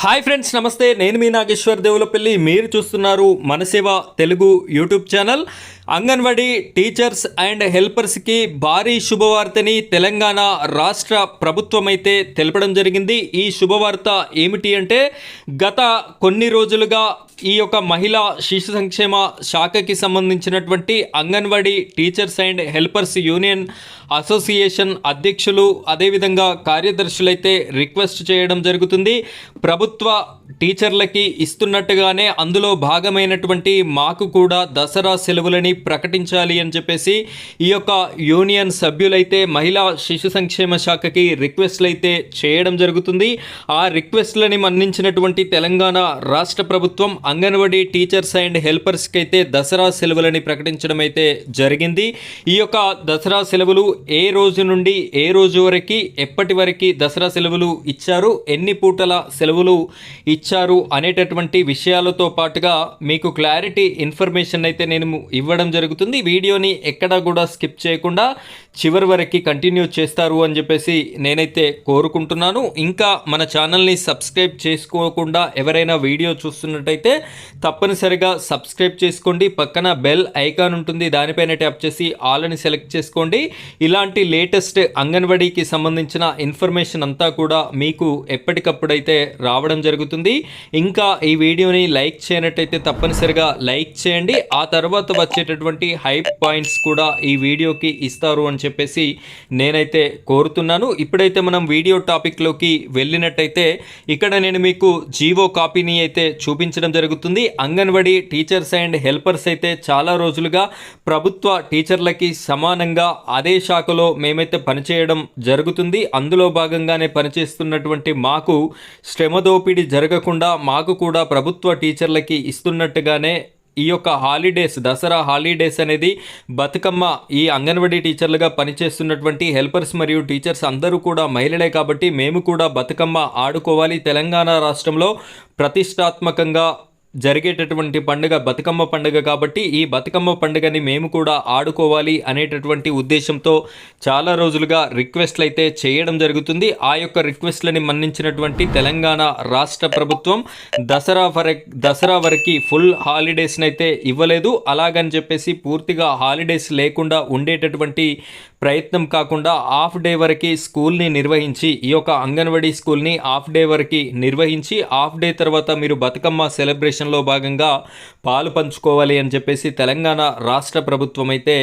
Hi friends నమస్తే. నేను మీ నాగేశ్వర్ దేవులపల్లి. మీరు చూస్తున్నారు Manaseva Telugu YouTube channel. Anganwadi teachers and హెల్పర్స్కి భారీ శుభవార్తని తెలంగాణ రాష్ట్ర ప్రభుత్వం అయితే తెలపడం జరిగింది. ఈ శుభవార్త ఏమిటి అంటే గత కొన్ని రోజులుగా ఈ యొక్క మహిళా శిశు సంక్షేమ శాఖకి సంబంధించినటువంటి anganwadi teachers and helpers union association అధ్యక్షులు అదేవిధంగా కార్యదర్శులైతే రిక్వెస్ట్ చేయడం జరుగుతుంది. ప్రభుత్వ ప్రభుత్వ టీచర్లకి ఇస్తున్నట్టుగానే అందులో భాగమైనటువంటి మాకు కూడా దసరా సెలవులని ప్రకటించాలి అని చెప్పేసి ఈ యొక్క యూనియన్ సభ్యులైతే మహిళా శిశు సంక్షేమ శాఖకి రిక్వెస్ట్లు అయితే చేయడం జరుగుతుంది. ఆ రిక్వెస్ట్లని మన్నించినటువంటి తెలంగాణ రాష్ట్ర ప్రభుత్వం అంగన్వాడీ టీచర్స్ అండ్ హెల్పర్స్కి అయితే దసరా సెలవులని ప్రకటించడం అయితే జరిగింది. ఈ యొక్క దసరా సెలవులు ఏ రోజు నుండి ఏ రోజు వరకు ఎప్పటి వరకు దసరా సెలవులు ఇచ్చారు ఎన్ని పూటల సెలవులు ఇచ్చారు అనేటటువంటి విషయాలతో పాటుగా మీకు క్లారిటీ ఇన్ఫర్మేషన్ అయితే నేను ఇవ్వడం జరుగుతుంది. వీడియోని ఎక్కడా కూడా స్కిప్ చేయకుండా చివరి వరకు కంటిన్యూ చేస్తారు అని చెప్పేసి నేనైతే కోరుకుంటున్నాను. ఇంకా మన ఛానల్ని సబ్స్క్రైబ్ చేసుకోకుండా ఎవరైనా వీడియో చూస్తున్నట్టయితే తప్పనిసరిగా సబ్స్క్రైబ్ చేసుకోండి. పక్కన బెల్ ఐకాన్ ఉంటుంది దానిపైన ట్యాప్ చేసి ఆల్ అని సెలెక్ట్ చేసుకోండి. ఇలాంటి లేటెస్ట్ అంగన్వాడీకి సంబంధించిన ఇన్ఫర్మేషన్ అంతా కూడా మీకు ఎప్పటికప్పుడైతే రావడం జరుగుతుంది. ఇంకా ఈ వీడియోని లైక్ చేయనట్టయితే తప్పనిసరిగా లైక్ చేయండి. ఆ తర్వాత వచ్చేటటువంటి హైప్ పాయింట్స్ కూడా ఈ వీడియోకి ఇస్తారు అని చెప్పేసి నేనైతే కోరుతున్నాను. ఇప్పుడైతే మనం వీడియో టాపిక్లోకి వెళ్ళినట్టయితే ఇక్కడ నేను మీకు జీవో కాపీని అయితే చూపించడం జరుగుతుంది. అంగన్వాడీ టీచర్స్ అండ్ హెల్పర్స్ అయితే చాలా రోజులుగా ప్రభుత్వ టీచర్లకి సమానంగా అదే శాఖలో మేమైతే పనిచేయడం జరుగుతుంది. అందులో భాగంగానే పనిచేస్తున్నటువంటి మాకు శ్రమ దోపిడీ జరగకుండా మాకు కూడా ప్రభుత్వ టీచర్లకి ఇస్తున్నట్టుగానే ఈ యొక్క హాలిడేస్ దసరా హాలిడేస్ అనేది బతుకమ్మ ఈ అంగన్వాడీ టీచర్లుగా పనిచేస్తున్నటువంటి హెల్పర్స్ మరియు టీచర్స్ అందరూ కూడా మహిళలే కాబట్టి మేము కూడా బతుకమ్మ ఆడుకోవాలి. తెలంగాణ రాష్ట్రంలో ప్రతిష్టాత్మకంగా జరిగేటటువంటి పండుగ బతుకమ్మ పండుగ కాబట్టి ఈ బతుకమ్మ పండుగని మేము కూడా ఆడుకోవాలి అనేటటువంటి ఉద్దేశంతో చాలా రోజులుగా రిక్వెస్ట్లు అయితే చేయడం జరుగుతుంది. ఆ యొక్క రిక్వెస్ట్లని మన్నించినటువంటి తెలంగాణ రాష్ట్ర ప్రభుత్వం దసరా వర దసరా వరకు ఫుల్ హాలిడేస్ని అయితే ఇవ్వలేదు. అలాగని చెప్పేసి పూర్తిగా హాలిడేస్ లేకుండా ఉండేటటువంటి ప్రయత్నం కాకుండా హాఫ్ డే వరకు స్కూల్ని నిర్వహించి ఈ యొక్క అంగన్వాడీ స్కూల్ని హాఫ్ డే వరకు నిర్వహించి హాఫ్ డే తర్వాత మీరు బతుకమ్మ సెలబ్రేషన్ సెలబ్రేషన్లో భాగంగా పాలు పంచుకోవాలి అని చెప్పేసి తెలంగాణ రాష్ట్ర ప్రభుత్వం అయితే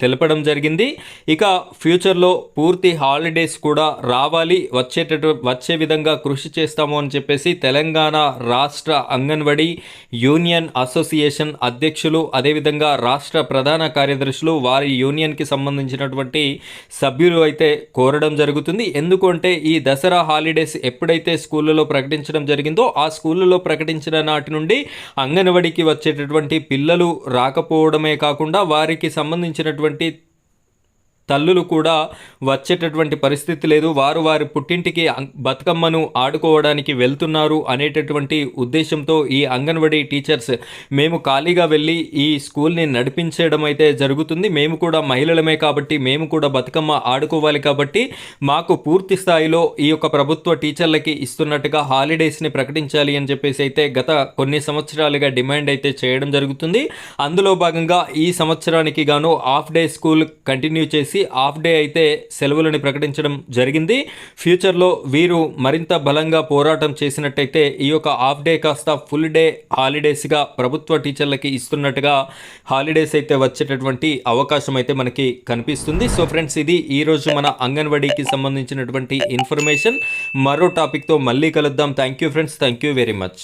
తెలపడం జరిగింది. ఇక ఫ్యూచర్లో పూర్తి హాలిడేస్ కూడా రావాలి. వచ్చేటటు వచ్చే విధంగా కృషి చేస్తాము అని చెప్పేసి తెలంగాణ రాష్ట్ర అంగన్వాడీ యూనియన్ అసోసియేషన్ అధ్యక్షులు అదేవిధంగా రాష్ట్ర ప్రధాన కార్యదర్శులు వారి యూనియన్కి సంబంధించినటువంటి సభ్యులు అయితే కోరడం జరుగుతుంది. ఎందుకంటే ఈ దసరా హాలిడేస్ ఎప్పుడైతే స్కూళ్ళలో ప్రకటించడం జరిగిందో ఆ స్కూళ్ళలో ప్రకటించిన నాటి నుండి అంగన్వాడీకి వచ్చేటటువంటి పిల్లలు రాకపోవడమే కాకుండా వారికి సంబంధించినటువంటి ఉన్నటువంటి తల్లులు కూడా వచ్చేటటువంటి పరిస్థితి లేదు. వారు వారి పుట్టింటికి బతుకమ్మను ఆడుకోవడానికి వెళ్తున్నారు అనేటటువంటి ఉద్దేశంతో ఈ అంగన్వాడీ టీచర్స్ మేము ఖాళీగా వెళ్ళి ఈ స్కూల్ని నడిపించడం అయితే జరుగుతుంది. మేము కూడా మహిళలమే కాబట్టి మేము కూడా బతుకమ్మ ఆడుకోవాలి కాబట్టి మాకు పూర్తి స్థాయిలో ఈ యొక్క ప్రభుత్వ టీచర్లకి ఇస్తున్నట్టుగా హాలిడేస్ని ప్రకటించాలి అని చెప్పేసి అయితే గత కొన్ని సంవత్సరాలుగా డిమాండ్ అయితే చేయడం జరుగుతుంది. అందులో భాగంగా ఈ సంవత్సరానికి గాను హాఫ్ డే స్కూల్ కంటిన్యూ చేసి చేసి హాఫ్ డే అయితే సెలవులని ప్రకటించడం జరిగింది. ఫ్యూచర్లో వీరు మరింత బలంగా పోరాటం చేసినట్టయితే ఈ యొక్క హాఫ్ డే కాస్త ఫుల్ డే హాలిడేస్గా ప్రభుత్వ టీచర్లకి ఇస్తున్నట్టుగా హాలిడేస్ అయితే వచ్చేటటువంటి అవకాశం అయితే మనకి కనిపిస్తుంది. సో ఫ్రెండ్స్ ఇది ఈరోజు మన అంగన్వాడీకి సంబంధించినటువంటి ఇన్ఫర్మేషన్. మరో టాపిక్తో మళ్ళీ కలుద్దాం. Thank you friends. Thank you very much.